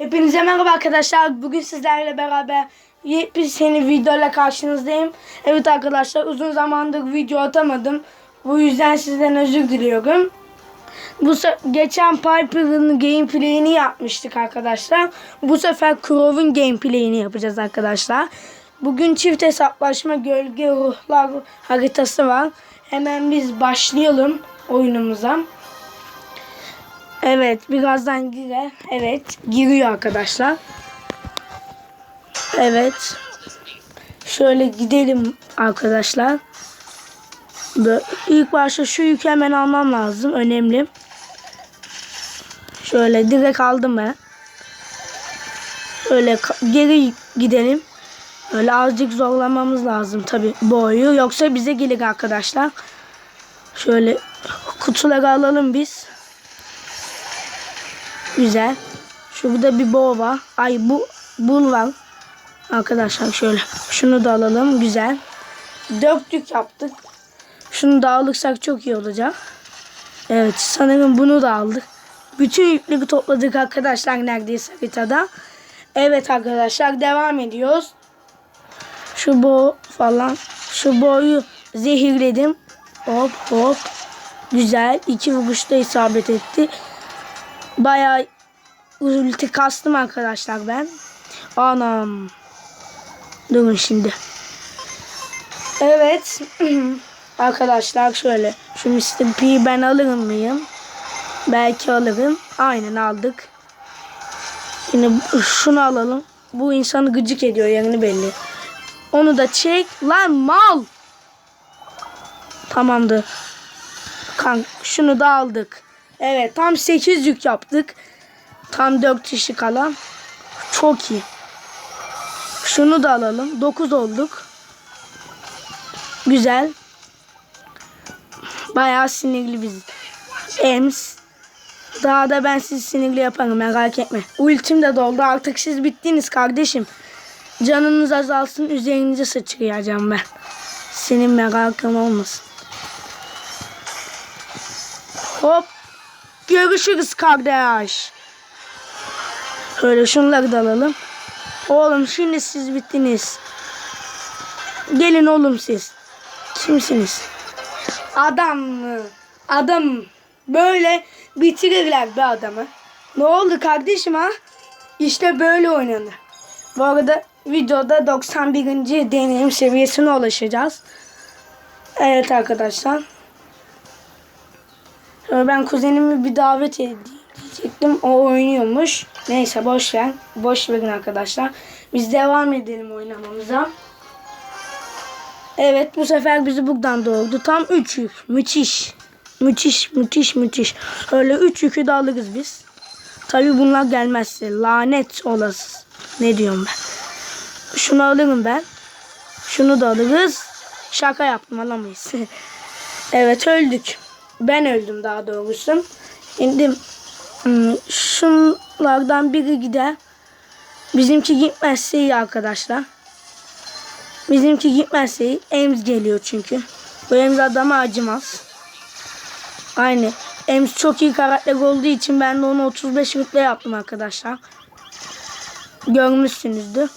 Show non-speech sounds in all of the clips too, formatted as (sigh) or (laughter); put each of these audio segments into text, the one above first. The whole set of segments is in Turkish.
Hepinize merhaba arkadaşlar. Bugün sizlerle beraber yepyeni videoyla karşınızdayım. Evet arkadaşlar uzun zamandır video atamadım. Bu yüzden sizden özür diliyorum. Bu geçen Piper'ın gameplay'ini yapmıştık arkadaşlar. Bu sefer Crow'un gameplay'ini yapacağız arkadaşlar. Bugün çift hesaplaşma gölge ruhlar haritası var. Hemen biz başlayalım oyunumuza. Evet birazdan girer. Evet giriyor arkadaşlar. Evet. Şöyle gidelim arkadaşlar. Böyle, ilk başta şu yükü hemen almam lazım. Önemli. Şöyle direkt aldım ben. Öyle geri gidelim. Öyle azıcık zorlamamız lazım tabi boyu. Yoksa bize gelir arkadaşlar. Şöyle kutuları alalım biz. Güzel. Şurada bir boğa. Ay bu bul var. Arkadaşlar şöyle. Şunu da alalım. Güzel. Döktük yaptık. Şunu da alırsak çok iyi olacak. Evet sanırım bunu da aldık. Bütün yükleri topladık arkadaşlar neredeyse haritada. Evet arkadaşlar devam ediyoruz. Şu boğ falan. Şu boğu zehirledim. Hop hop. Güzel. İki vuruşta isabet etti. Bayağı ulti kastım arkadaşlar ben. Anam. Durun şimdi. Evet. (clears throat) arkadaşlar şöyle. Şu Mr. P'yi ben alırım mıyım? Belki alırım. Aynen aldık. Yine şunu alalım. Bu insanı gıcık ediyor yerini belli. Onu da çek. Lan mal. Tamamdır. Kank şunu da aldık. Evet tam 8 yük yaptık. Tam 4 kişi kalan. Çok iyi. Şunu da alalım. 9 olduk. Güzel. Bayağı sinirli biz. Ems. Daha da ben sizi sinirli yaparım merak etme. Ultim de doldu artık siz bittiniz kardeşim. Canınız azalsın üzerinize sıçrayacağım ben. Senin merakın olmasın. Hop. Görüşürüz kardeş. Şöyle şunları da alalım. Oğlum şimdi siz bittiniz. Gelin oğlum siz. Kimsiniz? Adam mı? Adam. Böyle bitirirler bir adamı. Ne oldu kardeşim ha? İşte böyle oynanır. Bu arada videoda 91. deneyim seviyesine ulaşacağız. Evet arkadaşlar. Sonra ben kuzenimi bir davet edecektim. O oynuyormuş. Neyse boş ver. Boş verin arkadaşlar. Biz devam edelim oynamamıza. Evet bu sefer bizi buradan doğurdu. Tam 3 yük. Müthiş. Müthiş, müthiş, müthiş. Öyle 3 yükü de alırız biz. Tabii bunlar gelmezse. Lanet olası. Ne diyorum ben. Şunu alırım ben. Şunu da alırız. Şaka yaptım alamayız. (laughs) evet öldük. Ben öldüm daha doğrusu. Şimdi hmm, şunlardan biri gider. Bizimki gitmezse iyi arkadaşlar. Bizimki gitmezse iyi. Ems geliyor çünkü. Bu Ems adama acımaz. Aynı. Ems çok iyi karakter olduğu için ben de onu 35 rütbe yaptım arkadaşlar. Görmüşsünüzdür.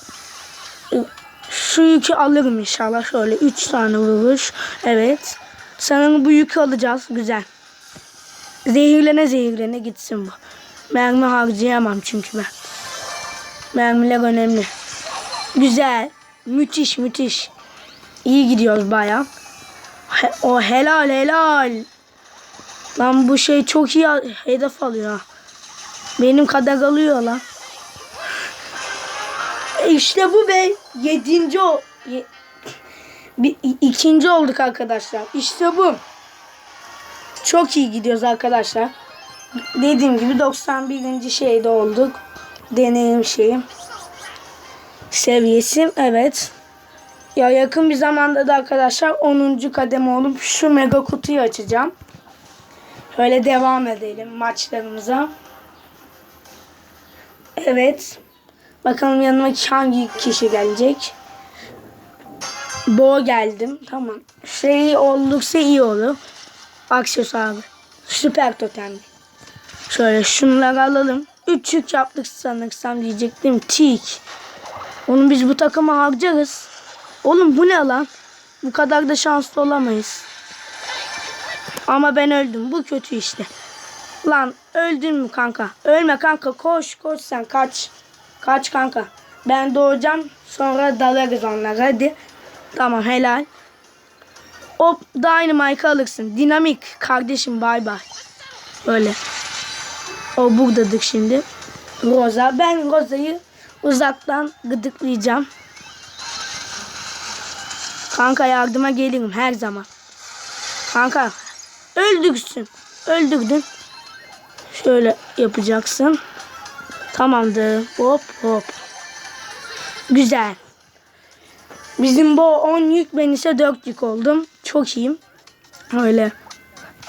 Şu yükü alırım inşallah. Şöyle 3 tane vuruş. Evet. Sanırım bu yükü alacağız. Güzel. Zehirlene zehirlene gitsin bu. Mermi harcayamam çünkü ben. Mermiler önemli. Güzel. Müthiş müthiş. İyi gidiyoruz baya. He, o helal helal. Lan bu şey çok iyi hedef alıyor. Benim kadar alıyor lan. İşte bu be. Yedinci o. Ye, bir, ikinci olduk arkadaşlar. İşte bu. Çok iyi gidiyoruz arkadaşlar. Dediğim gibi 91. şeyde olduk. Deneyim şeyim. Seviyesi evet. Ya yakın bir zamanda da arkadaşlar 10. kademe olup şu mega kutuyu açacağım. Şöyle devam edelim maçlarımıza. Evet. Bakalım yanıma hangi kişi gelecek. Bo geldim. Tamam. Şey oldukça iyi olur. Aksesuar. Süper totem. Şöyle şunları alalım. 3 yük yaptık sanırsam diyecektim. Tik. Onu biz bu takıma harcarız. Oğlum bu ne lan? Bu kadar da şanslı olamayız. Ama ben öldüm. Bu kötü işte. Lan öldün mü kanka? Ölme kanka. Koş koş sen kaç. Kaç kanka. Ben doğacağım. Sonra dalarız onlara. Hadi. Tamam helal. Hop Dynamite alırsın. Dinamik kardeşim bay bay. Öyle. O buradadır şimdi. Rosa. Ben Rosa'yı uzaktan gıdıklayacağım. Kanka yardıma gelirim her zaman. Kanka öldürsün. Öldürdün. Şöyle yapacaksın. Tamamdır. Hop hop. Güzel. Bizim bu 10 yük ben ise 4 yük oldum. Çok iyiyim. Öyle.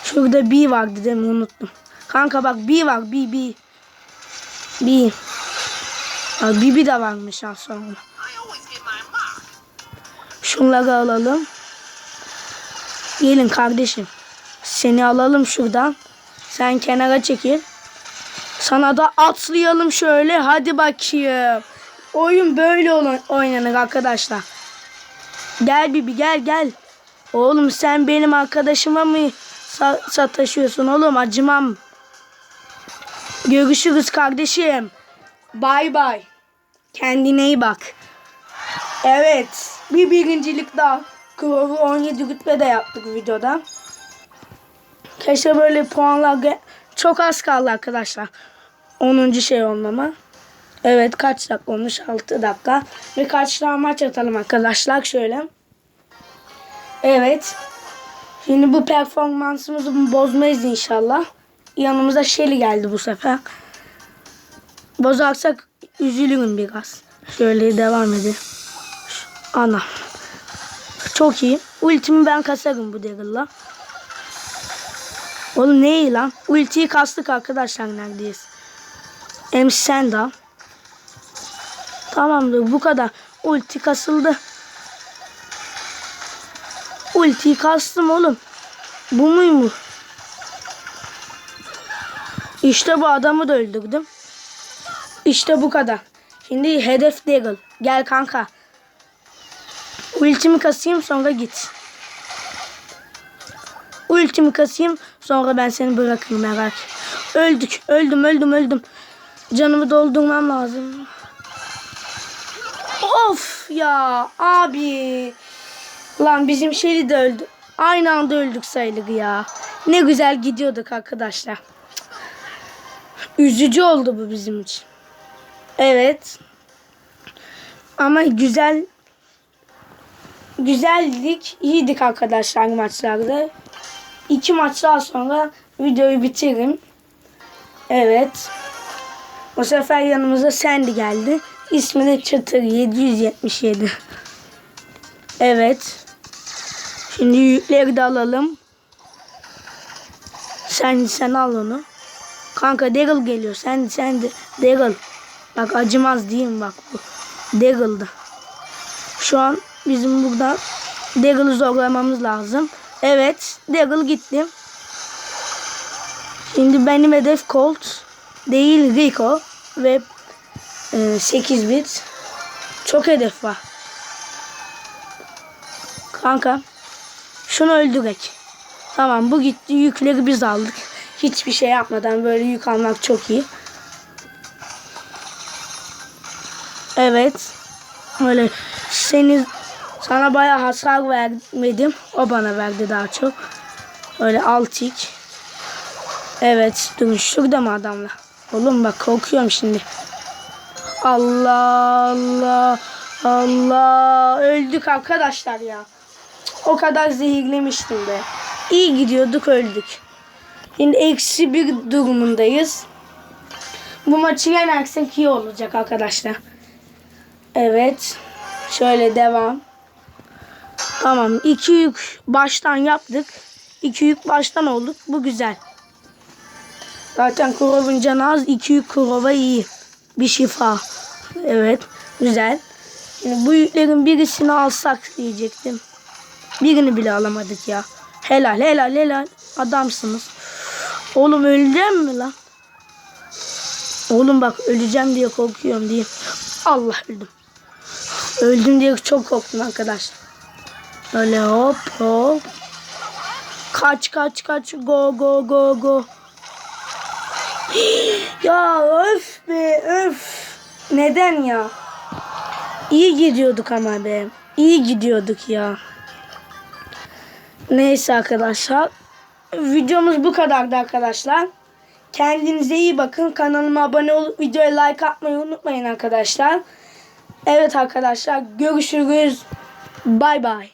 Şurada B vardı mi unuttum. Kanka bak B var B B. B. Aa, Bibi de varmış az sonra. Şunları alalım. Gelin kardeşim. Seni alalım şuradan. Sen kenara çekil. Sana da atlayalım şöyle. Hadi bakayım. Oyun böyle oynanır arkadaşlar. Gel Bibi gel gel. Oğlum sen benim arkadaşıma mı sa- sataşıyorsun oğlum acımam. Görüşürüz kardeşim. Bay bay. Kendine iyi bak. Evet. Bir birincilik daha. Crow'u 17 rütbe de yaptık videoda. Keşke böyle puanlar çok az kaldı arkadaşlar. 10. şey olmama. Evet kaç dakika olmuş? 6 dakika. Ve kaç daha maç atalım arkadaşlar şöyle. Evet. Şimdi bu performansımızı bozmayız inşallah. Yanımıza Shelly geldi bu sefer. Bozarsak üzülürüm biraz. Şöyle devam edelim. Ana. Çok iyi. Ultimi ben kasarım bu Daryl'la. Oğlum ne iyi lan? Ultiyi kastık arkadaşlar neredeyiz. Hem sen de al. Tamamdır bu kadar. Ulti kasıldı. Ultiyi kastım oğlum. Bu muymuş? İşte bu adamı da öldürdüm. İşte bu kadar. Şimdi hedef Daryl. Gel kanka. Ultimi kasayım sonra git. Ultimi kasayım sonra ben seni bırakırım merak. Öldük. Öldüm öldüm öldüm. Canımı doldurmam lazım. Ya abi. Lan bizim Shelly de öldü. Aynı anda öldük sayılır ya. Ne güzel gidiyorduk arkadaşlar. Üzücü oldu bu bizim için. Evet. Ama güzel güzeldik. iyiydik arkadaşlar maçlarda. İki maç daha sonra videoyu bitiririm. Evet. O sefer yanımıza Sandy geldi. İsmi de Çıtır 777. Evet. Şimdi yükleri de alalım. Sen sen al onu. Kanka Daryl geliyor. Sen sen de Daryl. Bak acımaz diyeyim bak bu. Daryl'da. Şu an bizim burada Daryl'ı zorlamamız lazım. Evet. Daryl gitti. Şimdi benim hedef Colt değil Rico ve 8 bit. Çok hedef var. Kanka. Şunu öldürek. Tamam bu gitti. Yükleri biz aldık. Hiçbir şey yapmadan böyle yük almak çok iyi. Evet. Öyle seni sana bayağı hasar vermedim. O bana verdi daha çok. Öyle altik. Evet. Durun şurada mı adamla? Oğlum bak korkuyorum şimdi. Allah Allah Allah. Öldük arkadaşlar ya. O kadar zehirlemiştim be. İyi gidiyorduk öldük. Şimdi eksi bir durumundayız. Bu maçı yenersek iyi olacak arkadaşlar. Evet. Şöyle devam. Tamam. iki yük baştan yaptık. İki yük baştan olduk. Bu güzel. Zaten Kurov'un canı az. iki yük Kurova iyi. Bir şifa. Evet. Güzel. Şimdi bu yüklerin birisini alsak diyecektim. Birini bile alamadık ya. Helal helal helal. Adamsınız. Oğlum öleceğim mi lan? Oğlum bak öleceğim diye korkuyorum diye. Allah öldüm. Öldüm diye çok korktum arkadaşlar. Öyle hop hop. Kaç kaç kaç go go go go. Ya öf be öf. Neden ya? İyi gidiyorduk ama be. İyi gidiyorduk ya. Neyse arkadaşlar. Videomuz bu kadardı arkadaşlar. Kendinize iyi bakın. Kanalıma abone olup videoya like atmayı unutmayın arkadaşlar. Evet arkadaşlar görüşürüz. Bay bay.